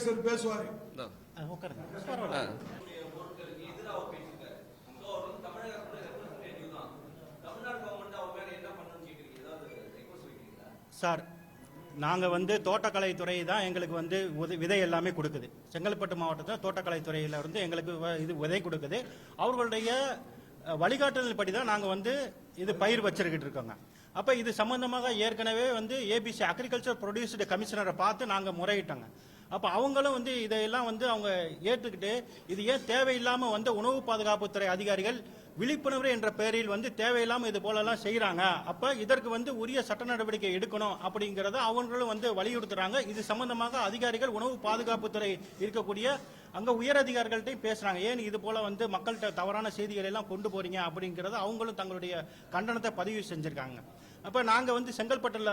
Advisor பேசுவாரு. Sir நாங்கள் வந்து தோட்டக்கலைத்துறை தான் எங்களுக்கு வந்து உத- விதை எல்லாமே கொடுக்குது. செங்கல்பட்டு மாவட்டத்தில் தோட்டக்கலைத்துறையில் இருந்து எங்களுக்கு வ- இது விதை கொடுக்குது. அவர்களுடைய வழிகாட்டுதல் படி தான் நாங்கள் வந்து இது பயிர் வச்சிருக்கிட்டு இருக்கோங்க. அப்போ இது சம்பந்தமாக ஏற்கனவே வந்து ஏபிசி அக்ரிகல்ச்சர் ப்ரொடியூஸ்டு கமிஷனரை பார்த்து நாங்கள் முறையிட்டோங்க. அப்போ அவங்களும் வந்து இதையெல்லாம் வந்து அவங்க ஏற்றுக்கிட்டு இது ஏன் தேவையில்லாமல் வந்து உணவு பாதுகாப்புத்துறை அதிகாரிகள் விழிப்புணர்வு என்ற பெயரில் வந்து தேவையில்லாமல் இது போலலாம் செய்கிறாங்க அப்போ இதற்கு வந்து உரிய சட்ட நடவடிக்கை எடுக்கணும் அப்படிங்கிறத அவங்களும் வந்து வலியுறுத்துறாங்க. இது சம்பந்தமாக அதிகாரிகள் உணவு பாதுகாப்புத்துறை இருக்கக்கூடிய அங்கே உயர் அதிகாரிகள்ட்டையும் பேசுகிறாங்க ஏன் இது போல வந்து மக்கள்கிட்ட தவறான செய்திகளை எல்லாம் கொண்டு போறீங்க அப்படிங்கிறத அவங்களும் தங்களுடைய கண்டனத்தை பதிவு செஞ்சுருக்காங்க. அப்போ நாங்கள் வந்து செங்கல்பட்டில்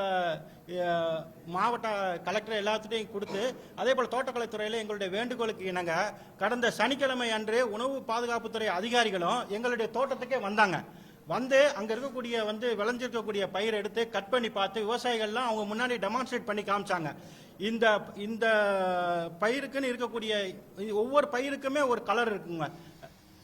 மாவட்ட கலெக்டர் எல்லாத்துட்டையும் கொடுத்து அதே போல் தோட்டக்கலைத்துறையில் எங்களுடைய வேண்டுகோளுக்கு இணங்க கடந்த சனிக்கிழமை அன்று உணவு பாதுகாப்புத்துறை அதிகாரிகளும் எங்களுடைய தோட்டத்துக்கே வந்தாங்க. வந்து அங்கே இருக்கக்கூடிய வந்து விளைஞ்சிருக்கக்கூடிய பயிர் எடுத்து கட் பண்ணி பார்த்து விவசாயிகள்லாம் அவங்க முன்னாடி டெமான்ஸ்ட்ரேட் பண்ணி காமிச்சாங்க. இந்த இந்த பயிருக்குன்னு இருக்கக்கூடிய ஒவ்வொரு பயிருக்குமே ஒரு கலர் இருக்குங்க.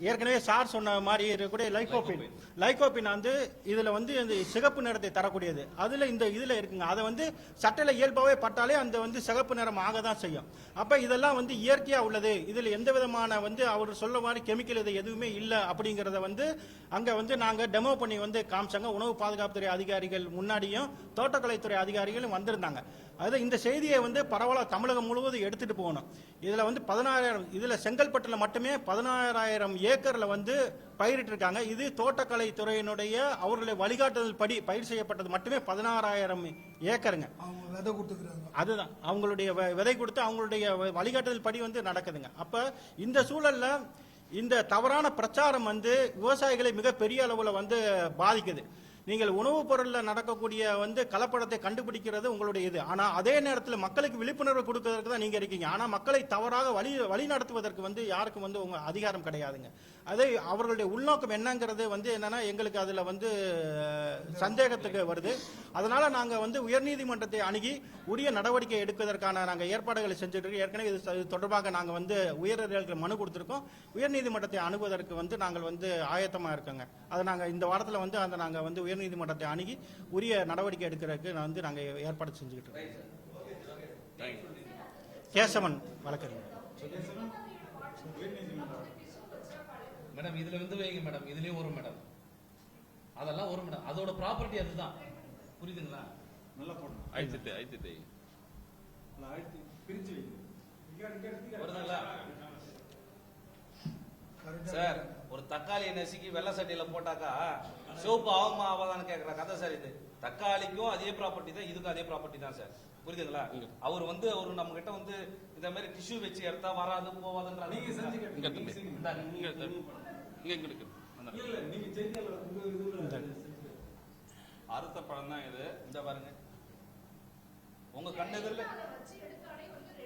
ஏற்கனவே சார் சொன்ன மாதிரி இருக்கக்கூடிய லைகோபின். லைகோபின். வந்து இதுல வந்து இந்த சிகப்பு நிறத்தை தரக்கூடியது. அதுல இந்த இதுல இருக்குங்க. அதை வந்து சட்டையில இயல்பாவே பட்டாலே அந்த வந்து சிகப்பு நிறம் ஆக தான் செய்யும். அப்ப இதெல்லாம் வந்து இயற்கையா உள்ளது. இதுல எந்த விதமான வந்து அவர் சொல்ல மாதிரி கெமிக்கல் இது எதுவுமே இல்லை அப்படிங்கறத வந்து அங்க வந்து நாங்க டெமோ பண்ணி வந்து காமிச்சாங்க. உணவு பாதுகாப்புத்துறை அதிகாரிகள் முன்னாடியும் தோட்டக்கலைத்துறை அதிகாரிகளும் வந்திருந்தாங்க. அது இந்த செய்தியை வந்து பரவலாக தமிழகம் முழுவதும் எடுத்துட்டு போகணும். இதுல வந்து பதினாயிரம் இதுல செங்கல்பட்டுல மட்டுமே பதினாயிரம் ஏக்கர்ல வந்து பயிரிட்டு இருக்காங்க இது தோட்டக்கலை துறையினுடைய அவர்களுடைய வழிகாட்டுதல் படி பயிர் செய்யப்பட்டது மட்டுமே பதினாறாயிரம் ஏக்கருங்க. அவங்க விதை கொடுத்துக்கிறாங்க. அதுதான். அவங்களுடைய விதை கொடுத்து அவங்களுடைய வழிகாட்டுதல் படி வந்து நடக்குதுங்க. அப்ப இந்த சூழல்ல இந்த தவறான பிரச்சாரம் வந்து விவசாயிகளை மிக பெரிய அளவுல வந்து பாதிக்குது. நீங்கள் உணவுப் பொருளில் நடக்கக்கூடிய வந்து கலப்படத்தை கண்டுபிடிக்கிறது உங்களுடைய இது. ஆனால் அதே நேரத்தில் மக்களுக்கு விழிப்புணர்வு கொடுக்கறதுக்கு தான் நீங்கள் இருக்கீங்க. ஆனால் மக்களை தவறாக வழி வழி நடத்துவதற்கு வந்து யாருக்கும் வந்து உங்கள் அதிகாரம் கிடையாதுங்க. அதே அவர்களுடைய உள்நோக்கம் என்னங்கிறது வந்து என்னன்னா எங்களுக்கு அதில் வந்து சந்தேகத்துக்கு வருது. அதனால நாங்கள் வந்து உயர்நீதிமன்றத்தை அணுகி உரிய நடவடிக்கை எடுப்பதற்கான நாங்கள் ஏற்பாடுகளை செஞ்சுட்டு இருக்கோம் ஏற்கனவே இது தொடர்பாக நாங்கள் வந்து உயரர்களுக்கு மனு கொடுத்துருக்கோம். உயர்நீதிமன்றத்தை அணுகுவதற்கு வந்து நாங்கள் வந்து ஆயத்தமாக இருக்கோங்க. அதை நாங்கள் இந்த வாரத்தில் வந்து அந்த நாங்கள் வந்து உயர்நீதிமன்றத்தை அணுகி உரிய நடவடிக்கை எடுக்கிறதுக்கு நான் வந்து நாங்க ஏற்பாடு செஞ்சுக்கிட்டு இருக்கோம். கேசவன் வழக்கறிஞர். மேடம் இதுல வந்து வைங்க மேடம். இதுலயும் வரும் மேடம். அதெல்லாம் வரும் மேடம். அதோட ப்ராப்பர்ட்டி அதுதான். புரியுதுங்களா? அழிச்சிட்டு அழிச்சிட்டு வருதுங்களா சார் ஒரு தக்காளியை நசுக்கி வெள்ளை சட்டையில போட்டாக்கா சிவப்பு ஆகுமா ஆகாதான்னு கேக்குற கதை சார் இது. தக்காளிக்கும் அதே ப்ராப்பர்ட்டி தான் இதுக்கும் அதே ப்ராப்பர்ட்டி தான் சார். புரியுதுங்களா? அவர் வந்து அவர் நம்ம கிட்ட வந்து இந்த மாதிரி டிஷ்யூ வச்சு எடுத்தா வராது போவாதுன்ற நீங்க அறுத்த பழம் தான் இது. இந்த பாருங்க. உங்க கண்ணு எதிரில்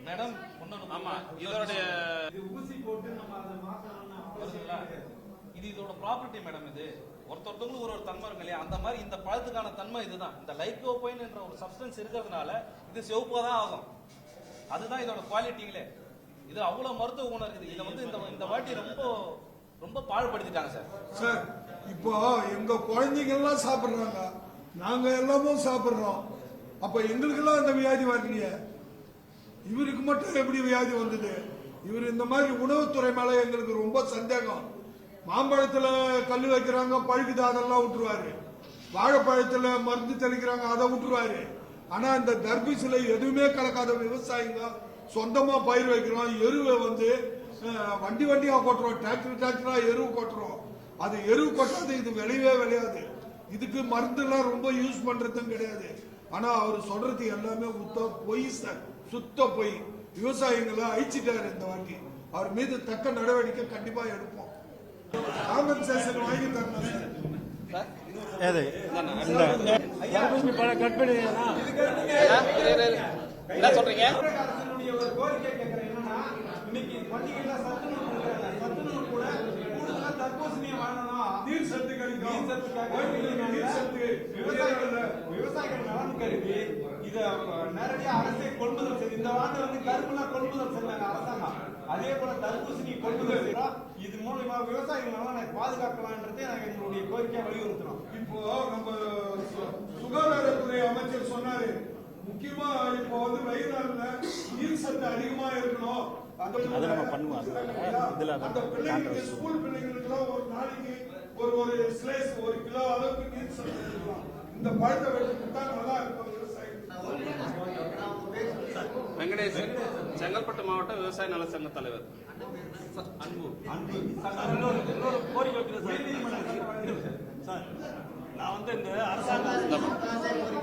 மேடம் ஒண்ணு ஆமா இதோடைய வருதுங்களா? இது இதோட ப்ராப்பர்ட்டி மேடம் இது. ஒருத்தொருத்தவங்களுக்கு ஒரு ஒரு தன்மை இருக்கு இல்லையா? அந்த மாதிரி இந்த பழத்துக்கான தன்மை இதுதான். இந்த லைக்கோபைன் என்ற ஒரு சப்ஸ்டன்ஸ் இருக்கிறதுனால இது சிவப்பாக தான் ஆகும். அதுதான் இதோட குவாலிட்டிங்களே இது அவ்வளோ மருத்துவ குணம் இருக்குது. இதை வந்து இந்த இந்த வாட்டி ரொம்ப ரொம்ப பாழ்படுத்திட்டாங்க சார் சார் இப்போ எங்க குழந்தைங்க எல்லாம் நாங்க எல்லாமும் சாப்பிட்றோம். அப்ப எங்களுக்கெல்லாம் அந்த வியாதி வரலையே. இவருக்கு மட்டும் எப்படி வியாதி வந்தது? இவர் இந்த மாதிரி உணவுத்துறை மேல எங்களுக்கு ரொம்ப சந்தேகம். மாம்பழத்துல கல் வைக்கிறாங்க பழுக்குது அதெல்லாம் விட்டுருவாரு வாழைப்பழத்துல மருந்து தெளிக்கிறாங்க அதை விட்டுருவாரு ஆனா இந்த தர்பீசில எதுவுமே கலக்காத விவசாயிங்க சொந்தமா பயிர் வைக்கிறோம். எருவை வந்து வண்டி வண்டியா கொட்டுறோம். டிராக்டர் டிராக்டரா எருவு கொட்டுறோம். அது எருவு கொட்டாது இது விளையவே விளையாது. இதுக்கு மருந்துலாம் ரொம்ப யூஸ் பண்றதும் கிடையாது. ஆனா அவர் சொல்றது எல்லாமே உத்த பொய் சார். சுத்த பொய். விவசாயிகளை அழிச்சிட்டாரு இந்த வாட்டி. அவர் மீது தக்க நடவடிக்கை கண்டிப்பா எடுப்போம். எது? இந்த. பழம் கட் பண்ணி என்ன சொல்றீங்க? இன்னைக்கு பண்டிகைல சத்துணவு. சத்துணவு கூட கூடுதலா தர்பூசணியை வாங்கணும் நீர் சத்து கிடைக்கும் நீர் சத்துக்காக நீர் சத்து. விவசாயிகள் விவசாயிகள் நலன் கருதி இத நேரடியா அரசே கொள்முதல் செய்து இந்த ஆண்டு வந்து கரும்புலாம் கொள்முதல் செய்யல அதே போல தர்பூசணி கொள்முதல் செய்யறோம் இது மூலியமா விவசாயிகள் நலனை பாதுகாக்கலான்றதை நாங்க எங்களுடைய கோரிக்கையை வலியுறுத்துறோம் இப்போ நம்ம சுகாதாரத்துறை அமைச்சர் சொன்னாரு முக்கியமா இப்போ வந்து வயிறால நீர் சத்து அதிகமா இருக்கணும் அந்த அதை நம்ம பண்ணுவோம். அந்த பிள்ளைங்களுக்கு. ஸ்கூல் பிள்ளைங்களுக்கு ஒரு நாளைக்கு ஒரு ஒரு ஸ்லைஸ் ஒரு கிலோ அளவுக்கு நீர் சத்து இருக்கலாம் இந்த பழத்தை வெட்டி கொடுத்தா நல்லா இருக்கும் வெங்கடேசன் செங்கல்பட்டு மாவட்ட விவசாய நல சங்க தலைவர். இன்னொரு இன்னொரு சார் நான் வந்து இந்த அரசாங்கம்